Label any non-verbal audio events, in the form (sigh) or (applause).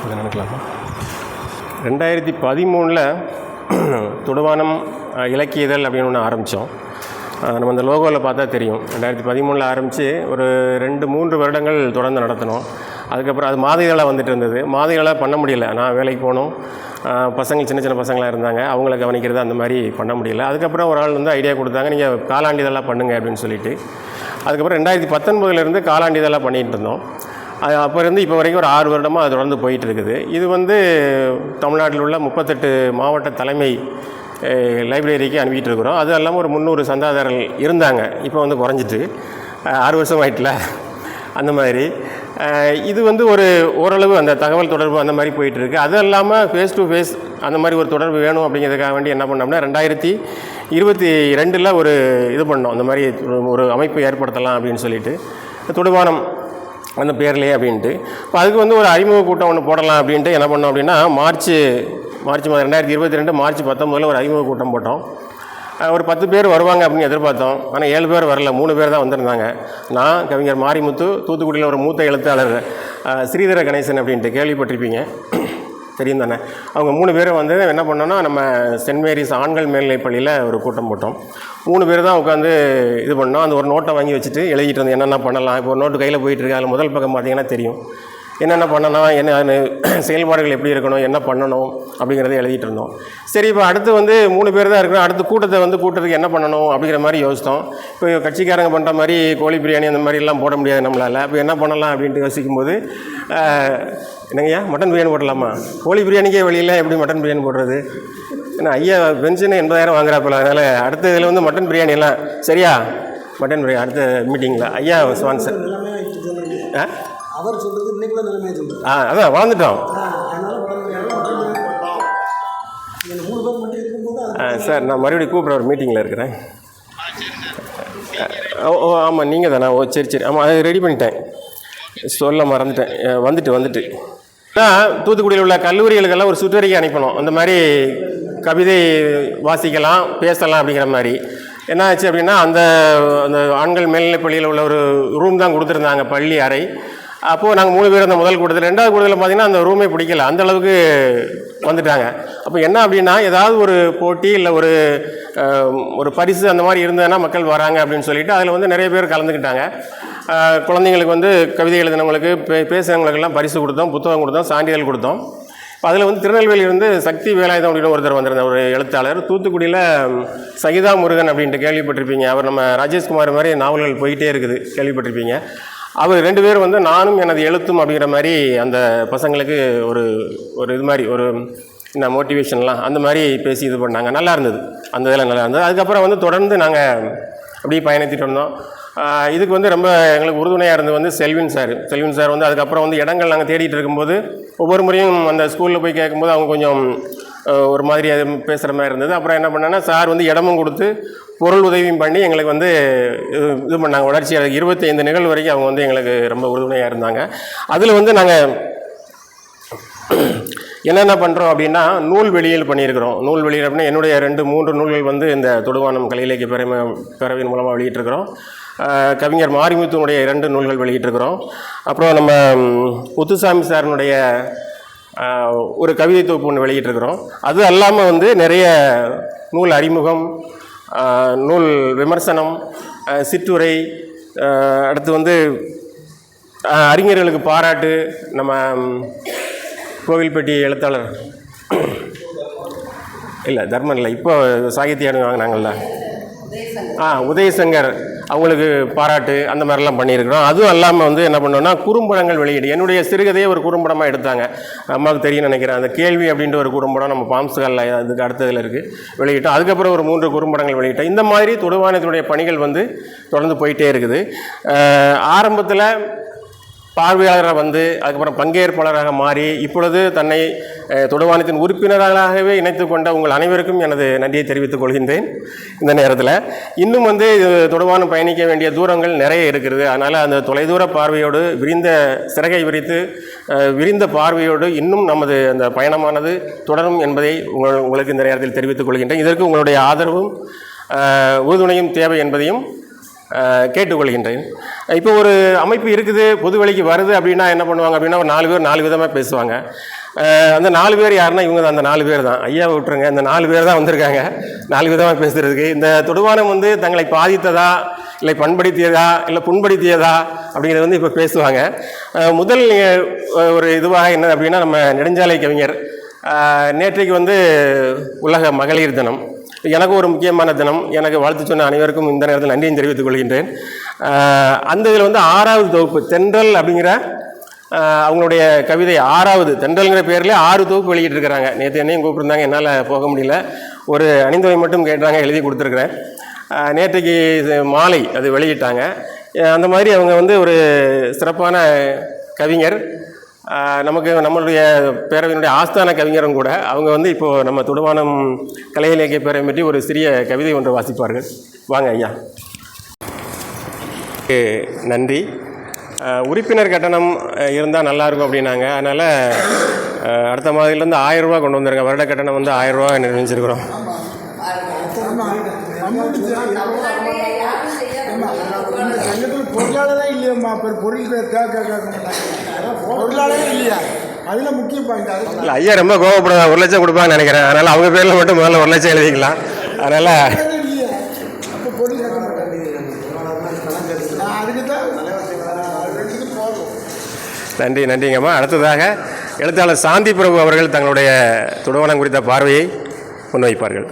இப்போ நினைக்கலாமா ரெண்டாயிரத்தி பதிமூணில் (clears throat) துடுவானம் இலக்கிய இதழ் அப்படின்னு ஒன்று ஆரம்பித்தோம் நம்ம அந்த லோகோவில் பார்த்தா தெரியும். ரெண்டாயிரத்தி பதிமூணில் ஆரம்பித்து ஒரு ரெண்டு மூன்று வருடங்கள் தொடர்ந்து நடத்தினோம். அதுக்கப்புறம் அது மாத இதழாக வந்துட்டு இருந்தது. மாத இதழாக பண்ண முடியல. நான் வேலைக்கு போகணும். பசங்கள் பசங்க சின்ன சின்ன பசங்களாக இருந்தாங்க. அவங்கள கவனிக்கிறது அந்த மாதிரி பண்ண முடியல. அதுக்கப்புறம் ஒரு ஆள் வந்து ஐடியா கொடுத்தாங்க நீங்கள் காலாண்டு இதழாக பண்ணுங்க அப்படின்னு சொல்லிட்டு. அதுக்கப்புறம் ரெண்டாயிரத்தி பத்தொன்பதுலேருந்து காலாண்டு இதழாக பண்ணிகிட்டு இருந்தோம். அது அப்போ இருந்து இப்போ வரைக்கும் ஒரு ஆறு வருடமாக அது தொடர்ந்து போயிட்டு இருக்குது இது வந்து தமிழ்நாட்டில் உள்ள முப்பத்தெட்டு மாவட்ட தலைமை லைப்ரரிக்கு அனுப்பிட்டு இருக்கிறோம் அது இல்லாமல் ஒரு முந்நூறு சந்தாதாரர்கள் இருந்தாங்க. இப்போ வந்து குறைஞ்சிட்டு. ஆறு வருஷம் ஆயிட்டுல. அந்த மாதிரி. இது வந்து ஒரு ஓரளவு அந்த தகவல் தொடர்பு அந்த மாதிரி போயிட்டுருக்கு. அது இல்லாமல் ஃபேஸ் டு ஃபேஸ் அந்த மாதிரி ஒரு தொடர்பு வேணும் அப்படிங்கிறதுக்காக வேண்டி என்ன பண்ணோம்னா ரெண்டாயிரத்தி இருபத்தி ரெண்டில் ஒரு இது பண்ணோம். அந்த மாதிரி ஒரு- அமைப்பு ஏற்படுத்தலாம் அப்படின்னு சொல்லிட்டு. தொடுவானம் அந்த பேர்லேயே அப்படின்ட்டு. இப்போ அதுக்கு வந்து ஒரு அறிமுக கூட்டம் ஒன்று போடலாம் அப்படின்ட்டு என்ன பண்ணோம் அப்படின்னா மார்ச் மார்ச் மாதம் ரெண்டாயிரத்தி இருபத்தி ரெண்டு மார்ச் பத்தொம்போதில் ஒரு அறிமுக கூட்டம் போட்டோம். ஒரு பத்து பேர் வருவாங்க அப்படின்னு எதிர்பார்த்தோம். ஆனால் ஏழு பேர் வரல மூணு பேர் தான் வந்திருந்தாங்க. நான் கவிஞர் மாரிமுத்து தூத்துக்குடியில் ஒரு மூத்த எழுத்தாளர் ஸ்ரீதர கணேசன் அப்படின்ட்டு கேள்விப்பட்டிருப்பீங்க. தெரியும் தானே. அவங்க மூணு பேரும் வந்து என்ன பண்ணோன்னா நம்ம சென்ட் மேரிஸ் ஆண்கள் மேல்நிலைப்பள்ளியில் ஒரு கூட்டம் போட்டோம். மூணு பேர் தான் உட்காந்து இது பண்ணோம். அந்த ஒரு நோட்டை வாங்கி வச்சுட்டு எழுதிட்டு இருந்தோம் என்னென்ன பண்ணலாம். இப்போ ஒரு நோட்டு கையில் போயிட்டு அதில் முதல் பக்கம் பார்த்தீங்கன்னா தெரியும். என்னென்ன பண்ணணும் என்ன அது செயல்பாடுகள் எப்படி இருக்கணும் என்ன பண்ணணும் அப்படிங்கிறத எழுதிட்டு இருந்தோம். சரி இப்போ அடுத்து வந்து மூணு பேர் தான் இருக்கிறோம். அடுத்து கூட்டத்தை வந்து கூட்டத்துக்கு என்ன பண்ணணும் அப்படிங்கிற மாதிரி யோசித்தோம். இப்போ கட்சிக்காரங்க பண்ணுற மாதிரி கோழி பிரியாணி அந்த மாதிரிலாம் போட முடியாது நம்மளால். இப்போ என்ன பண்ணலாம் அப்படின்ட்டு யோசிக்கும்போது என்னங்கய்யா மட்டன் பிரியாணி போடலாமா? கோழி பிரியாணிக்கே வெளியில் எப்படி மட்டன் பிரியாணி போடுறது? ஏன்னா ஐயா பென்ஷன் எண்பதாயிரம் வாங்குறாப்புல அதனால் அடுத்த இதில் வந்து மட்டன் பிரியாணி எல்லாம் சரியா? மட்டன் பிரியாணி அடுத்த மீட்டிங்கில் ஐயா ஸ்பான்சர் ஆ? அவர் சொல்றது இன்னைக்குள்ள நிலைமையை சொல்றது ஆ அதான் வளர்ந்துட்டோம். ஆ சார் நான் மறுபடியும் கூப்பிட்ற ஒரு மீட்டிங்கில் இருக்கிறேன். ஓ ஓ ஆமாம் நீங்கள் தானே ஓ சரி சரி. ஆமாம் அது ரெடி பண்ணிட்டேன். சொல்ல மறந்துட்டேன். வந்துட்டு வந்துட்டு. நான் தூத்துக்குடியில் உள்ள கல்லூரிகளுக்கெல்லாம் ஒரு சுற்றறிக்கை அனுப்பணும். அந்த மாதிரி கவிதை வாசிக்கலாம் பேசலாம் அப்படிங்கிற மாதிரி. என்ன ஆச்சு அப்படின்னா அந்த அந்த ஆண்கள் மேல்நிலைப் பள்ளியில் உள்ள ஒரு ரூம் தான் கொடுத்துருந்தாங்க பள்ளி அறை. அப்போது நாங்கள் மூணு பேர் அந்த முதல் கூட்டத்தில். ரெண்டாவது கூட்டத்தில் பார்த்தீங்கன்னா அந்த ரூமே பிடிக்கல. அந்த அளவுக்கு வந்துட்டாங்க. அப்போ என்ன அப்படின்னா ஏதாவது ஒரு போட்டி இல்லை ஒரு ஒரு பரிசு அந்த மாதிரி இருந்ததுன்னா மக்கள் வராங்க அப்படின்னு சொல்லிட்டு அதில் வந்து நிறைய பேர் கலந்துக்கிட்டாங்க. குழந்தைங்களுக்கு வந்து கவிதை எழுதினவங்களுக்கு பே பேசுகிறவங்களுக்கெல்லாம் பரிசு கொடுத்தோம் புத்தகம் கொடுத்தோம் சான்றிதழ் கொடுத்தோம். இப்போ அதில் வந்து திருநெல்வேலியிலிருந்து சக்தி வேலாயுதம் அப்படின்னு ஒருத்தர் வந்திருந்த ஒரு எழுத்தாளர். தூத்துக்குடியில் சகிதா முருகன் அப்படின்ட்டு கேள்விப்பட்டிருப்பீங்க. அவர் நம்ம ராஜேஷ்குமார் மாதிரி நாவல்கள் போயிட்டே இருக்குது கேள்விப்பட்டிருப்பீங்க. அவர் ரெண்டு பேரும் வந்து நானும் எனது எழுத்தும் அப்படிங்கிற மாதிரி அந்த பசங்களுக்கு ஒரு ஒரு இது மாதிரி ஒரு இந்த மோட்டிவேஷன்லாம் அந்த மாதிரி பேசி இது பண்ணாங்க. நல்லா இருந்தது. அந்த இதெல்லாம் நல்லா இருந்தது. அதுக்கப்புறம் வந்து தொடர்ந்து நாங்கள் அப்படியே பயணித்திட்டு வந்தோம் இதுக்கு வந்து ரொம்ப எங்களுக்கு உறுதுணையாக இருந்தது வந்து செல்வின் சார். செல்வின் சார் வந்து அதுக்கப்புறம் வந்து இடங்கள் நாங்கள் தேடிட்டு இருக்கும்போது ஒவ்வொரு முறையும் அந்த ஸ்கூலில் போய் கேட்கும்போது அவங்க கொஞ்சம் ஒரு மாதிரி அது பேசுகிற மாதிரி இருந்தது. அப்புறம் என்ன பண்ணேன்னா சார் வந்து இடமும் கொடுத்து பொருள் உதவியும் பண்ணி எங்களுக்கு வந்து இது இது பண்ணாங்க. வளர்ச்சி இருபத்தைந்து நிகழ்வு வரைக்கும் அவங்க வந்து எங்களுக்கு ரொம்ப உறுதுணையாக இருந்தாங்க. அதில் வந்து நாங்கள் என்னென்ன பண்ணுறோம் அப்படின்னா நூல் வெளியில் பண்ணியிருக்கிறோம். நூல் வெளியில் அப்படின்னா என்னுடைய ரெண்டு மூன்று நூல்கள் வந்து இந்த தொடுவானம் கலை இலக்கிய பேரவை பேரவையின் மூலமாக வெளியிட்டிருக்கிறோம் கவிஞர் மாரிமுத்துனுடைய இரண்டு நூல்கள் வெளியிட்டிருக்கிறோம். அப்புறம் நம்ம முத்துசாமி சாரினுடைய ஒரு கவிதை தொகுப்பு ஒன்று வெளியிட்டிருக்கிறோம். அது அல்லாமல் வந்து நிறைய நூல் அறிமுகம் நூல் விமர்சனம் சிற்றுரை அடுத்து வந்து அறிஞர்களுக்கு பாராட்டு நம்ம கோவில்பட்டி எழுத்தாளர். இல்லை தர்மன் இல்லை இப்போ சாகித்ய அணி வாங்கினாங்கல்ல. ஆ உதயசங்கர். அவங்களுக்கு பாராட்டு அந்த மாதிரிலாம் பண்ணியிருக்கிறோம். அதுவும் இல்லாமல் வந்து என்ன பண்ணோம்னா குறும்படங்கள் வெளியீடு. என்னுடைய சிறுகதையை ஒரு குறும்படமாக எடுத்தாங்க. அம்மாவுக்கு தெரியும் நினைக்கிறேன். அந்த கேள்வி அப்படின்ற ஒரு குறும்படம் நம்ம பாம்ஸ்காலில் அதுக்கு அடுத்ததில் இருக்குது வெளியிட்டோம். அதுக்கப்புறம் ஒரு மூன்று குறும்படங்கள் வெளியிட்டோம். இந்த மாதிரி தொடுவானத்தினுடைய பணிகள் வந்து தொடர்ந்து போயிட்டே இருக்குது. ஆரம்பத்தில் பார்வையாளராக வந்து அதுக்கப்புறம் பங்கேற்பாளராக மாறி இப்பொழுது தன்னை தொடுவானத்தின் உறுப்பினர்களாகவே இணைத்து கொண்ட உங்கள் அனைவருக்கும் எனது நன்றியை தெரிவித்துக் கொள்கின்றேன் இந்த நேரத்தில். இன்னும் வந்து தொடுவானம் பயணிக்க வேண்டிய தூரங்கள் நிறைய இருக்கிறது. அதனால் அந்த தொலைதூர பார்வையோடு விரிந்த சிறகை விரித்து விரிந்த பார்வையோடு இன்னும் நமது அந்த பயணமானது தொடரும் என்பதை உங்கள் உங்களுக்கு இந்த நேரத்தில் தெரிவித்துக் கொள்கின்றேன். இதற்கு உங்களுடைய ஆதரவும் உறுதுணையும் தேவை என்பதையும் கேட்டுக்கொள்கின்றேன். இப்போ ஒரு அமைப்பு இருக்குது பொது வழிக்கு வருது அப்படின்னா என்ன பண்ணுவாங்க அப்படின்னா ஒரு நாலு பேர் நாலு விதமாக பேசுவாங்க. அந்த நாலு பேர் யாருன்னா இவங்க தான் அந்த நாலு பேர் தான். ஐயாவை விட்டுருங்க இந்த நாலு பேர் தான் வந்திருக்காங்க. நாலு விதமாக பேசுகிறதுக்கு இந்த தொடுவானம் வந்து தங்களை பாதித்ததா இல்லை பண்படுத்தியதா இல்லை புண்படுத்தியதா அப்படிங்கிறது வந்து இப்போ பேசுவாங்க. முதல் ஒரு இதுவாக என்ன அப்படின்னா நம்ம நெடுஞ்சாலை கவிஞர். நேற்றைக்கு வந்து உலக மகளிர் தினம். எனக்கு ஒரு முக்கியமான தினம். எனக்கு வாழ்த்து சொன்ன அனைவருக்கும் இந்த நேரத்தில் நன்றியும் தெரிவித்துக் கொள்கின்றேன். அந்த இதில் வந்து ஆறாவது தொகுப்பு தென்றல் அப்படிங்கிற அவங்களுடைய கவிதை ஆறாவது தென்றல்ங்கிற பேரில் ஆறு தொகுப்பு வெளியிட்டிருக்கிறாங்க. நேற்று என்னையும் கூப்பிட்டுருந்தாங்க என்னால் போக முடியல. ஒரு அணிந்தவை மட்டும் கேட்டாங்க எழுதி கொடுத்துருக்குறேன். நேற்றுக்கு இது மாலை அது வெளியிட்டாங்க. அந்த மாதிரி அவங்க வந்து ஒரு சிறப்பான கவிஞர். நமக்கு நம்மளுடைய பேரவையினுடைய ஆஸ்தான கவிஞரும் கூட அவங்க வந்து இப்போது நம்ம துடுவானம் கலை இலக்கிய பேரவை பற்றி ஒரு சிறிய கவிதை ஒன்று வாசிப்பார்கள். வாங்க ஐயா. நன்றி. உறுப்பினர் கட்டணம் இருந்தால் நல்லாயிருக்கும் அப்படின்னாங்க. அதனால் அடுத்த மாதத்துலேருந்து ஆயிரம் ரூபாய் கொண்டு வந்திருக்கேன். வருட கட்டணம் வந்து ஆயிரம் ரூபாய் நிர்ணயிச்சிருக்கிறோம் சங்கத்தில் இல்லையம்மா இப்போ பொருள் பேர் கேட்க கேட்க மாட்டாங்க அதான் பொருளாளரே இல்லையா அதில் முக்கிய பாயிண்ட் அது இல்லை ஐயா ரொம்ப கோவப்படுதா ஒரு லட்சம் கொடுப்பாங்கன்னு நினைக்கிறேன் அதனால் அவங்க பேரில் மட்டும் முதல்ல ஒரு லட்சம் எழுதிக்கலாம் அதனால் இல்லையா அப்போ பொருள் கேட்க மாட்டாங்க நான் அதுக்கு தான் ரெண்டுக்கு போதும் நன்றி நன்றிங்கம்மா அடுத்ததாக எழுத்தாளர் சாந்தி பிரபு அவர்கள் தங்களுடைய துடுவனம் குறித்த பார்வையை முன்வைப்பார்கள்